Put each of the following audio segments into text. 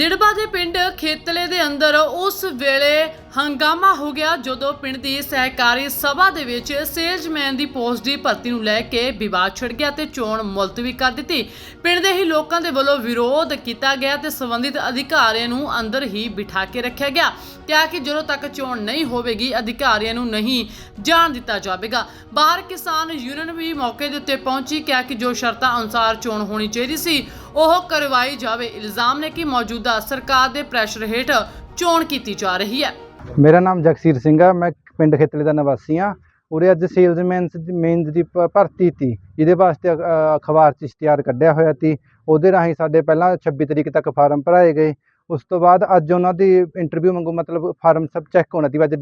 ਦਿੜਬਾ ਦੇ ਪਿੰਡ ਖੇਤਲੇ ਦੇ ਅੰਦਰ ਉਸ ਵੇਲੇ ਹੰਗਾਮਾ ਹੋ ਗਿਆ ਜਦੋਂ ਪਿੰਡ ਦੀ ਸਹਿਕਾਰੀ ਸਭਾ ਦੇ ਵਿੱਚ ਸੇਲਜ਼ਮੈਨ ਦੀ ਪੋਸਟ ਦੀ ਭਰਤੀ ਨੂੰ ਲੈ ਕੇ ਵਿਵਾਦ ਛਿੜ ਗਿਆ ਤੇ ਚੋਣ ਮੁਲਤਵੀ ਕਰ ਦਿੱਤੀ। ਪਿੰਡ ਦੇ ਹੀ ਲੋਕਾਂ ਦੇ ਵੱਲੋਂ ਵਿਰੋਧ ਕੀਤਾ ਗਿਆ ਤੇ ਸੰਬੰਧਿਤ ਅਧਿਕਾਰੀਆਂ ਨੂੰ ਅੰਦਰ ਹੀ ਬਿਠਾ ਕੇ ਰੱਖਿਆ ਗਿਆ। ਕਿਹਾ ਕਿ ਜਦੋਂ ਤੱਕ ਚੋਣ ਨਹੀਂ ਹੋਵੇਗੀ, ਅਧਿਕਾਰੀਆਂ ਨੂੰ ਨਹੀਂ ਜਾਣ ਦਿੱਤਾ ਜਾਵੇਗਾ। ਬਾਹਰ ਕਿਸਾਨ ਯੂਨੀਅਨ ਵੀ ਮੌਕੇ ਦੇ ਉੱਤੇ ਪਹੁੰਚੀ, ਕਿਹਾ ਕਿ ਜੋ ਸ਼ਰਤਾਂ ਅਨੁਸਾਰ ਚੋਣ ਹੋਣੀ ਚਾਹੀਦੀ ਸੀ, ਉਹ ਕਰਵਾਈ ਜਾਵੇ। ਇਲਜ਼ਾਮ ਨੇ ਕਿ ਮੌਜੂਦਾ ਸਰਕਾਰ ਦੇ ਪ੍ਰੈਸ਼ਰ ਹੇਠ ਚੋਣ ਕੀਤੀ ਜਾ ਰਹੀ ਹੈ। ਮੇਰਾ ਨਾਮ ਜਗਸੀਰ ਸਿੰਘ ਆ, ਮੈਂ ਪਿੰਡ ਖੇਤਲੇ ਦਾ ਨਿਵਾਸੀ ਆ। ਉਰੇ ਅੱਜ ਸੇਲਜ਼ਮੈਨ ਦੀ ਮੇਨਸ ਦੀ ਭ- ਭਰਤੀ ਤੀ, ਜਿਹਦੇ ਵਾਸਤੇ ਅ- ਅਖਬਾਰ 'ਚ ਇਸ਼ਤਿਹਾਰ ਕੱਢਿਆ ਹੋਇਆ ਤੀ। ਉਹਦੇ ਰਾਹੀਂ ਸਾਡੇ ਪਹਿਲਾਂ 26 ਤਰੀਕ ਤੱਕ ਫਾਰਮ ਭਰਾਏ ਗਏ। ਉਸ ਤੋਂ ਬਾਅਦ ਅੱਜ ਉਹਨਾਂ ਦੀ ਇੰਟਰਵਿਊ ਮੰਗੂ ਮਤਲਬ ਫਾਰਮ ਸਭ ਚੈੱਕ ਹੋਣਾ ਤੀ ਅੱਜ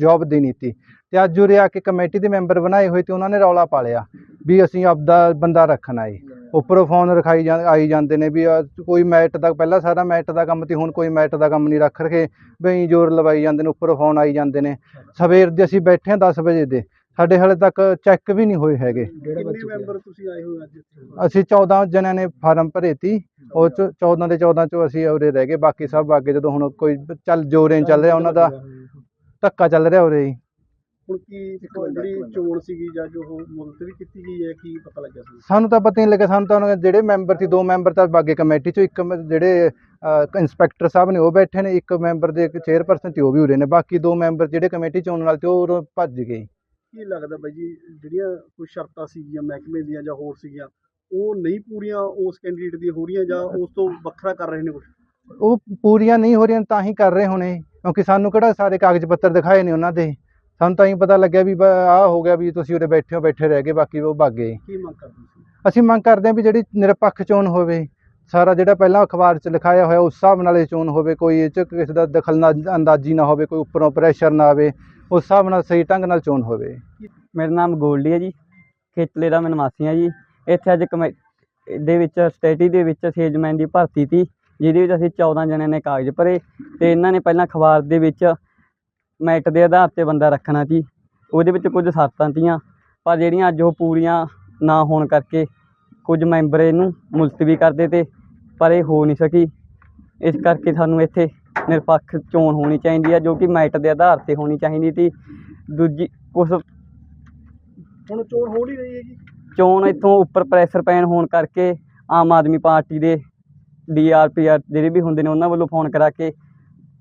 ਜੌਬ ਦੇਣੀ ਤੀ। ਤੇ ਅੱਜ ਉਰੇ ਆ ਕੇ ਕਮੇਟੀ ਦੇ ਮੈਂਬਰ ਬਣਾਏ ਹੋਏ ਤੇ ਉਹਨਾਂ ਨੇ ਰੌਲਾ ਪਾ ਲਿਆ, ਵੀ ਅਸੀਂ ਆਪਦਾ ਬੰਦਾ ਰੱਖਣਾ ਏ ਉੱਪਰੋਂ ਫੋਨ ਰਖਾਈ ਜਾਂ ਆਈ ਜਾਂਦੇ ਨੇ ਵੀ ਕੋਈ ਮੈਟ ਦਾ ਪਹਿਲਾਂ ਸਾਰਾ ਮੈਟ ਦਾ ਕੰਮ ਤੀ ਹੁਣ ਕੋਈ ਮੈਟ ਦਾ ਕੰਮ ਨਹੀਂ ਰੱਖ ਰਖੇ ਬਈ ਜ਼ੋਰ ਲਵਾਈ ਜਾਂਦੇ ਨੇ ਉੱਪਰੋਂ ਫੋਨ ਆਈ ਜਾਂਦੇ ਨੇ। ਸਵੇਰ ਦੇ ਅਸੀਂ ਬੈਠੇ ਹਾਂ 10 ਵਜੇ ਦੇ ਸਾਡੇ ਹਾਲੇ ਤੱਕ ਚੈੱਕ ਵੀ ਨਹੀਂ ਹੋਏ ਹੈਗੇ। ਕਿੰਨੇ ਮੈਂਬਰ ਤੁਸੀਂ ਆਏ ਹੋਏ ਅੱਜ ਇੱਥੇ? ਅਸੀਂ 14 ਜਣਿਆਂ ਨੇ ਫਾਰਮ ਭਰੇ ਤੀ ਉਹ ਚ 14 ਦੇ 14 ਚੋਂ ਅਸੀਂ ਉਰੇ ਰਹਿ ਗਏ ਬਾਕੀ ਸਭ ਅੱਗੇ ਜਦੋਂ ਹੁਣ ਕੋਈ ਚੱਲ ਜੋਰੇ ਚੱਲ ਰਿਹਾ ਉਹਨਾਂ ਦਾ ਧੱਕਾ ਚੱਲ ਰਿਹਾ ਉਰੇ ਹੀ। ਹੁਣ ਕੀ ਜਿਹੜੀ ਚੋਣ ਸੀਗੀ ਜਾਂ ਜੋ ਉਹ ਮੁਲਤਵੀ ਕੀਤੀ ਗਈ ਹੈ ਕੀ ਪਤਾ ਲੱਗਿਆ ਸੀ ਸਾਨੂੰ ਤਾਂ ਪਤਾ ਨਹੀਂ ਲੱਗਿਆ। ਸਾਨੂੰ ਤਾਂ ਉਹਨਾਂ ਦੇ ਜਿਹੜੇ ਮੈਂਬਰ ਸੀ ਦੋ ਮੈਂਬਰ ਤਾਂ ਬਾਗੇ ਕਮੇਟੀ ਚੋਂ ਇੱਕ ਮ- ਜਿਹੜੇ ਇੰਸਪੈਕਟਰ ਸਾਹਿਬ ਨੇ ਉਹ ਬੈਠੇ ਨੇ ਇੱਕ ਮੈਂਬਰ ਦੇ ਇੱਕ ਚੇਅਰਪਰਸਨ ਤੇ ਉਹ ਵੀ ਉਰੇ ਨੇ। ਬਾਕੀ ਦੋ ਮੈਂਬਰ ਜਿਹੜੇ ਕਮੇਟੀ ਚੋਣ ਵਾਲੇ ਤੇ ਉਹ ਉਰੋਂ ਭੱਜ ਗਏ। ਕੀ ਲੱਗਦਾ ਬਾਈ ਜੀ ਜਿਹੜੀਆਂ ਕੋਈ ਸ਼ਰਤਾਂ ਸੀਗੀਆਂ ਮਹਿਕਮੇ ਦੀਆਂ ਜਾਂ ਹੋਰ ਸੀਗੀਆਂ ਉਹ ਨਹੀਂ ਪੂਰੀਆਂ ਉਸ ਕੈਂਡੀਡੇਟ ਦੀਆਂ ਹੋ ਰਹੀਆਂ ਜਾਂ ਉਸ ਤੋਂ ਵੱਖਰਾ ਕਰ ਰਹੇ ਨੇ ਕੁਝ ਉਹ ਪੂਰੀਆਂ ਨਹੀਂ ਹੋ ਰਹੀਆਂ ਤਾਂ ਹੀ ਕਰ ਰਹੇ ਹੋਣੇ। ਕਿਉਂਕਿ ਸਾਨੂੰ ਕਿਹੜਾ ਸਾਰੇ ਕਾਗਜ਼ ਪੱਤਰ ਦਿਖਾਏ ਨੇ ਉਹਨਾਂ ਦੇ। ਸਾਨੂੰ ਤਾਂ ਹੀ ਪਤਾ ਲੱਗਿਆ ਵੀ ਆਹ ਹੋ ਗਿਆ ਵੀ ਤੁਸੀਂ ਉਰੇ ਬੈਠੇ ਹੋ ਬੈਠੇ ਰਹਿ ਗਏ ਬਾਕੀ ਉਹ ਭੱਗ ਗਏ। ਕੀ ਮੰਗ ਕਰਦੇ ਸੀ? ਅਸੀਂ ਮੰਗ ਕਰਦੇ ਹਾਂ ਵੀ ਜਿਹੜੀ ਨਿਰਪੱਖ ਚੋਣ ਹੋਵੇ ਸਾਰਾ ਜਿਹੜਾ ਪਹਿਲਾਂ ਅਖਬਾਰ 'ਚ ਲਿਖਾਇਆ ਹੋਇਆ ਉਸ ਹਿਸਾਬ ਨਾਲ ਇਹ ਚੋਣ ਹੋਵੇ ਕੋਈ ਇਹ 'ਚ ਕਿਸੇ ਦਾ ਦਖਲ ਅੰਦਾਜ਼ੀ ਨਾ ਹੋਵੇ ਕੋਈ ਉੱਪਰੋਂ ਪ੍ਰੈਸ਼ਰ ਨਾ ਆਵੇ ਉਸ ਹਿਸਾਬ ਨਾਲ ਸਹੀ ਢੰਗ ਨਾਲ ਚੋਣ ਹੋਵੇ। ਮੇਰਾ ਨਾਮ ਗੋਲਡੀ ਹੈ ਜੀ ਖੇਤਲੇ ਦਾ ਮੈਂ ਨਿਵਾਸੀ ਹਾਂ ਜੀ। ਇੱਥੇ ਅੱਜ ਕਮੇ ਦੇ ਵਿੱਚ ਸਟੇਟੀ ਦੇ ਵਿੱਚ ਸੇਲਜ਼ਮੈਨ ਦੀ ਭਰਤੀ ਤੀ ਜਿਹਦੇ ਵਿੱਚ ਅਸੀਂ 14 ਜਣਿਆਂ ਨੇ ਕਾਗਜ਼ ਭਰੇ ਤੇ ਇਹਨਾਂ ਨੇ ਪਹਿਲਾਂ ਅਖਬਾਰ ਦੇ ਵਿੱਚ ਮੈਟ ਦੇ ਆਧਾਰ ਤੇ ਬੰਦਾ ਰੱਖਣਾ ਸੀ। ਉਹਦੇ ਵਿੱਚ ਕੁਝ ਸ਼ਰਤਾਂ ਤੀਆਂ ਪਰ ਜਿਹੜੀਆਂ ਅੱਜ ਉਹ ਪੂਰੀਆਂ ਨਾ ਹੋਣ ਕਰਕੇ ਕੁਝ ਮੈਂਬਰ ਇਹਨੂੰ ਮੁਲਤਵੀ ਕਰਦੇ ਤੇ ਪਰ ਇਹ ਹੋ ਨਹੀਂ ਸਕੀ। ਇਸ ਕਰਕੇ ਸਾਨੂੰ ਇੱਥੇ ਨਿਰਪੱਖ ਚੋਣ ਹੋਣੀ ਚਾਹੀਦੀ ਹੈ ਜੋ ਕਿ ਮੈਟ ਦੇ ਆਧਾਰ ਤੇ ਹੋਣੀ ਚਾਹੀਦੀ ਸੀ। ਦੂਜੀ ਕੁਛ ਹੁਣ ਚੋਣ ਹੋ ਨਹੀਂ ਰਹੀ ਹੈਗੀ। ਚੋਣ ਇੱਥੋਂ ਉੱਪਰ ਪ੍ਰੈਸ਼ਰ ਪੈਣ ਹੋਣ ਕਰਕੇ ਆਮ ਆਦਮੀ ਪਾਰਟੀ ਦੇ ਡੀਆਰਪੀਆਰ ਜਿਹੜੇ ਵੀ ਹੁੰਦੇ ਨੇ ਉਹਨਾਂ ਵੱਲੋਂ ਫੋਨ ਕਰਾ ਕੇ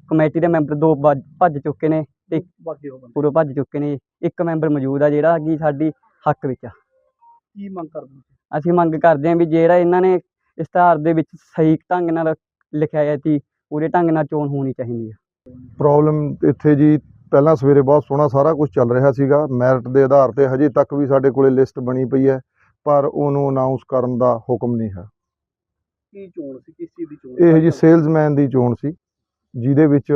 ਕਮੇਟੀ ਦੇ ਮੈਂਬਰ ਦੋ ਭੱਜ ਚੁੱਕੇ ਨੇ। ਤੇ ਇੱਕ ਬਾਕੀ ਹੋ ਬੰਦੇ। ਪੂਰੇ ਭੱਜ ਚੁੱਕੇ ਨੇ। ਇੱਕ ਮੈਂਬਰ ਮੌਜੂਦ ਆ ਜਿਹੜਾ ਕਿ ਸਾਡੀ ਹੱਕ ਵਿੱਚ ਆ। ਕੀ ਮੰਗ ਕਰਦੇ ਅਸੀਂ ਮੰਗ ਕਰਦੇ ਹਾਂ ਵੀ ਜਿਹੜਾ ਇਹਨਾਂ ਨੇ ਇਸ਼ਤਿਹਾਰ ਦੇ ਵਿੱਚ ਸਹੀ ਢੰਗ ਨਾਲ ਲਿਖਿਆ ਹੈ ਸੀ ਪੂਰੇ ਢੰਗ ਨਾਲ ਚੋਣ ਹੋਣੀ ਚਾਹੀਦੀ ਹੈ ਪ੍ਰੋਬਲਮ ਇੱਥੇ ਜੀ ਪਹਿਲਾਂ ਸਵੇਰੇ ਬਹੁਤ ਸੋਹਣਾ ਸਾਰਾ ਕੁਝ ਚੱਲ ਰਿਹਾ ਸੀਗਾ। ਮੈਰਿਟ ਦੇ ਆਧਾਰ ਤੇ ਹਜੇ ਤੱਕ ਵੀ ਸਾਡੇ ਕੋਲੇ ਲਿਸਟ ਬਣੀ ਪਈ ਹੈ ਪਰ ਉਹਨੂੰ ਅਨਾਉਂਸ ਕਰਨ ਦਾ ਹੁਕਮ ਨਹੀਂ ਹੈ। ਕੀ ਚੋਣ ਸੀ? ਕਿਸ ਚੀਜ਼ ਦੀ ਚੋਣ ਇਹ ਜੀ ਸੇਲਜ਼ਮੈਨ ਦੀ ਚੋਣ ਸੀ ਜਿਹਦੇ ਵਿੱਚ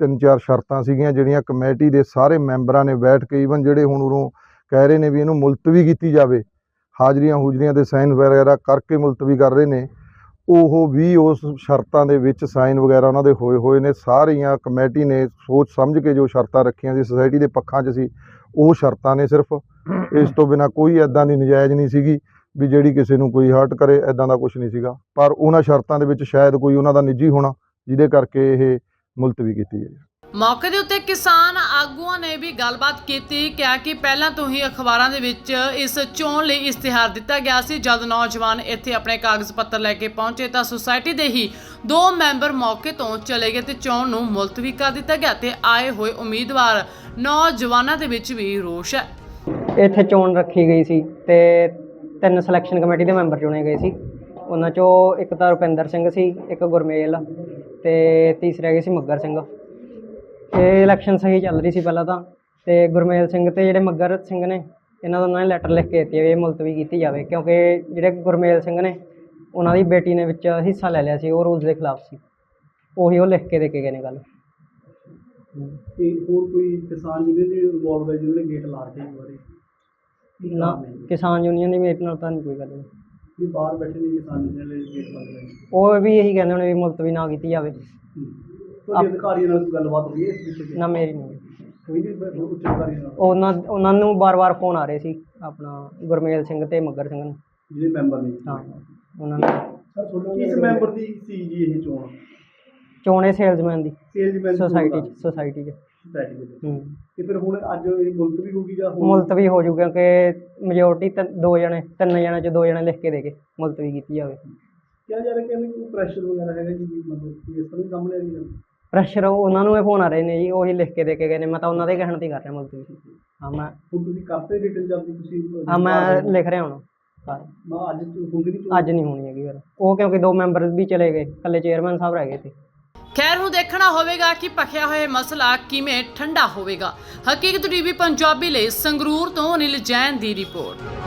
ਤਿੰਨ ਚਾਰ ਸ਼ਰਤਾਂ ਸੀਗੀਆਂ ਜਿਹੜੀਆਂ ਕਮੇਟੀ ਦੇ ਸਾਰੇ ਮੈਂਬਰਾਂ ਨੇ ਬੈਠ ਕੇ ਈਵਨ ਜਿਹੜੇ ਹੁਣ ਉਰੋਂ ਕਹਿ ਰਹੇ ਨੇ ਵੀ ਇਹਨੂੰ ਮੁਲਤਵੀ ਕੀਤੀ ਜਾਵੇ, ਹਾਜ਼ਰੀਆਂ ਹੂਜਰੀਆਂ ਦੇ ਸਾਈਨ ਵਗੈਰਾ ਕਰਕੇ ਮੁਲਤਵੀ ਕਰ ਰਹੇ ਨੇ, ਉਹ ਵੀ ਉਸ ਸ਼ਰਤਾਂ ਦੇ ਵਿੱਚ ਸਾਈਨ ਵਗੈਰਾ ਉਹਨਾਂ ਦੇ ਹੋਏ ਹੋਏ ਨੇ, ਸਾਰੀਆਂ ਕਮੇਟੀ ਨੇ ਸੋਚ ਸਮਝ ਕੇ ਜੋ ਸ਼ਰਤਾਂ ਰੱਖੀਆਂ ਸੀ ਸੁਸਾਇਟੀ ਦੇ ਪੱਖਾਂ 'ਚ ਸੀ, ਉਹ ਸ਼ਰਤਾਂ ਨੇ ਸਿਰਫ। ਇਸ ਤੋਂ ਬਿਨਾ ਕੋਈ ਐਦਾਂ ਦੀ ਨਜਾਇਜ਼ ਨਹੀਂ ਸੀਗੀ ਵੀ ਜਿਹੜੀ ਕਿਸੇ ਨੂੰ ਕੋਈ ਹਰਟ ਕਰੇ ਐਦਾਂ ਦਾ ਕੁਝ ਨਹੀਂ ਸੀਗਾ। ਪਰ ਉਹਨਾਂ ਸ਼ਰਤਾਂ ਦੇ ਵਿੱਚ ਸ਼ਾਇਦ ਕੋਈ ਉਹਨਾਂ ਦਾ ਨਿੱਜੀ ਹੋਣਾ, ਜਿਹਦੇ ਕਰਕੇ ਇਹ ਮੁਲਤਵੀ ਕੀਤੀ ਗਈ ਮੌਕੇ ਦੇ ਉੱਤੇ ਕਿਸਾਨ ਆਗੂਆਂ ਨੇ ਵੀ ਗੱਲਬਾਤ ਕੀਤੀ ਕਿਹਾ ਕਿ ਪਹਿਲਾਂ ਤੋਂ ਹੀ ਅਖਬਾਰਾਂ ਦੇ ਵਿੱਚ ਇਸ ਚੋਣ ਲਈ ਇਸ਼ਤਿਹਾਰ ਦਿੱਤਾ ਗਿਆ ਸੀ। ਜਦ ਨੌਜਵਾਨ ਇੱਥੇ ਆਪਣੇ ਕਾਗਜ਼ ਪੱਤਰ ਲੈ ਕੇ ਪਹੁੰਚੇ ਤਾਂ ਸੁਸਾਇਟੀ ਦੇ ਹੀ ਦੋ ਮੈਂਬਰ ਮੌਕੇ ਤੋਂ ਚਲੇ ਗਏ ਤੇ ਚੋਣ ਨੂੰ ਮੁਲਤਵੀ ਕਰ ਦਿੱਤਾ ਗਿਆ ਤੇ ਆਏ ਹੋਏ ਉਮੀਦਵਾਰ ਨੌਜਵਾਨਾਂ ਦੇ ਵਿੱਚ ਵੀ ਰੋਸ਼ ਹੈ। ਇੱਥੇ ਚੋਣ ਰੱਖੀ ਗਈ ਸੀ ਤੇ ਤਿੰਨ ਸਿਲੈਕਸ਼ਨ ਕਮੇਟੀ ਦੇ ਮੈਂਬਰ ਚੁਣੇ ਗਏ ਸੀ। ਉਹਨਾਂ ਚੋਂ ਇੱਕ ਤਾਂ ਰੁਪਿੰਦਰ ਸਿੰਘ ਸੀ ਇੱਕ ਗੁਰਮੇਲ ਤੇ ਤੀਸਰੇ ਹੈਗੇ ਸੀ ਮੱਗਰ ਸਿੰਘ ਇਹ ਇਲੈਕਸ਼ਨ ਸਹੀ ਚੱਲ ਰਹੀ ਸੀ ਪਹਿਲਾਂ ਤਾਂ ਤੇ ਗੁਰਮੇਲ ਸਿੰਘ ਤੇ ਜਿਹੜੇ ਮੱਗਰ ਸਿੰਘ ਨੇ ਇਹਨਾਂ ਦੋਨਾਂ ਨੇ ਲੈਟਰ ਲਿਖ ਕੇ ਦਿੱਤੀ ਵੀ ਇਹ ਮੁਲਤਵੀ ਕੀਤੀ ਜਾਵੇ ਕਿਉਂਕਿ ਜਿਹੜੇ ਗੁਰਮੇਲ ਸਿੰਘ ਨੇ ਉਹਨਾਂ ਦੀ ਬੇਟੀ ਨੇ ਵਿੱਚ ਹਿੱਸਾ ਲੈ ਲਿਆ ਸੀ ਉਹ ਰੂਲਸ ਦੇ ਖਿਲਾਫ ਸੀ ਉਹੀ ਉਹ ਲਿਖ ਕੇ ਦੇ ਕੇ ਗਏ ਨੇ ਗੱਲ ਤੇ ਹੋਰ ਕੋਈ ਕਿਸਾਨ ਯੂਨੀਅਨ ਦੀ ਇਨਵੋਲਵ ਹੈ ਜਿਹਨੇ ਗੇਟ ਲਾ ਕੇ ਬਾਰੇ ਕੀ ਨਾ? ਕਿਸਾਨ ਯੂਨੀਅਨ ਦੀ ਮੇਰੇ ਨਾਲ ਤਾਂ ਨਹੀਂ ਕੋਈ ਗੱਲ ਹੋਈ। ਵੀ ਬਾਹਰ ਬੈਠੇ ਨੇ ਕਿਸਾਨ ਯੂਨੀਅਨ ਦੇ ਗੇਟ ਲਾ ਰਹੇ ਨੇ ਉਹ ਵੀ ਇਹੀ ਕਹਿੰਦੇ ਹੋਣੇ ਵੀ ਮੁਲਤਵੀ ਨਾ ਕੀਤੀ ਜਾਵੇ। ਤੁਹਾਡੇ ਅਧਿਕਾਰੀਆਂ ਨਾਲ ਕੋਈ ਗੱਲਬਾਤ ਹੋਈ ਹੈ ਇਸ ਵਿਸ਼ੇ ਤੇ? ਨਾ ਮੇਰੀ ਨਹੀਂ। ਕੋਈ ਨਹੀਂ ਪਰ ਉੱਚ ਅਧਿਕਾਰੀਆਂ ਨਾਲ? ਉਹਨਾਂ ਉਹਨਾਂ ਨੂੰ ਬਾਰ-ਬਾਰ ਫੋਨ ਆ ਰਹੇ ਸੀ ਆਪਣਾ ਗੁਰਮੇਲ ਸਿੰਘ ਤੇ ਮੱਗਰ ਸਿੰਘ ਨੂੰ। ਜਿਹੜੇ ਮੈਂਬਰ ਨੇ ਹਾਂ ਉਹਨਾਂ ਨੂੰ। ਕਿਸ ਮੈਂਬਰ ਦੀ ਸੀ ਜੀ ਇਹ ਚੋਣ? ਚੋਣੇ ਸੇਲਜ਼ਮੈਨ ਦੀ। ਸੇਲਜ਼ਮੈਨ ਸੋਸਾਇਟੀ ਸੋਸਾਇਟੀ 'ਚ। ਦੇ ਹੂੰ। ਤੇ ਫਿਰ ਹੁਣ ਅੱਜ ਇਹ ਮੁਲਤਵੀ ਹੋ ਗਈ ਜਾਂ ਹੋਰ? ਮੁਲਤਵੀ ਹੋ ਜੂ ਕਿਉਂਕਿ ਮੈਜੋਰਟੀ ਦੋ ਜਣੇ ਤਿੰਨ ਜਣੇ ਚ ਦੋ ਜਣੇ ਲਿਖ ਕੇ ਦੇ ਕੇ ਮੁਲਤਵੀ ਕੀਤੀ ਜਾਵੇ। ਕਿਹਾ ਜਾ ਰਿਹਾ ਕਿ ਇਹਨੂੰ ਕੋਈ ਪ੍ਰੈਸ਼ਰ ਵਗੈਰਾ ਹੈਗਾ ਜੀ ਵੀ ਮਤਲਬ ਕਿ ਇਸ ਤਰ੍ਹਾਂ ਸਾਹਮਣੇ ਆ ਰਹੀ ਹੈ? ਪ੍ਰੈਸ਼ਰ ਉਹਨਾਂ ਨੂੰ ਇਹ ਫੋਨ ਆ ਰਹੇ ਨੇ ਜੀ ਉਹੀ ਲਿਖ ਕੇ ਦੇ ਕੇ ਗਏ ਨੇ। ਮੈਂ ਤਾਂ ਉਹਨਾਂ ਦੇ ਕਹਿਣ ਤੇ ਹੀ ਕਰ ਰਿਹਾ ਮੁਲਤਵੀ ਹਾਂ ਮੈਂ ਹੁਣ ਤੁਸੀਂ ਕਰਤੇ ਰਿਟਨ ਜਾਂ ਤੁਸੀਂ? ਹਾਂ ਮੈਂ ਲਿਖ ਰਿਹਾ ਹੁਣ। ਹਾਂ, ਮੈਂ ਅੱਜ ਹੁੰਦੀ ਨਹੀਂ ਅੱਜ ਨਹੀਂ ਹੋਣੀ ਹੈਗੀ ਫਿਰ। ਉਹ ਕਿਉਂਕਿ ਦੋ ਮੈਂਬਰ ਵੀ ਚਲੇ ਗਏ ਇਕੱਲੇ ਚੇਅਰਮੈਨ ਸਾਹਿਬ ਰਹਿ ਗਏ ਤੇ ਖੈਰ ਹੁਣ ਦੇਖਣਾ ਹੋਵੇਗਾ ਕਿ ਭਖਿਆ ਹੋਇਆ ਮਸਲਾ ਕਿਵੇਂ ਠੰਡਾ ਹੋਵੇਗਾ। ਹਕੀਕਤ ਟੀਵੀ ਪੰਜਾਬੀ ਲਈ ਸੰਗਰੂਰ ਤੋਂ ਅਨਿਲ ਜੈਨ ਦੀ ਰਿਪੋਰਟ।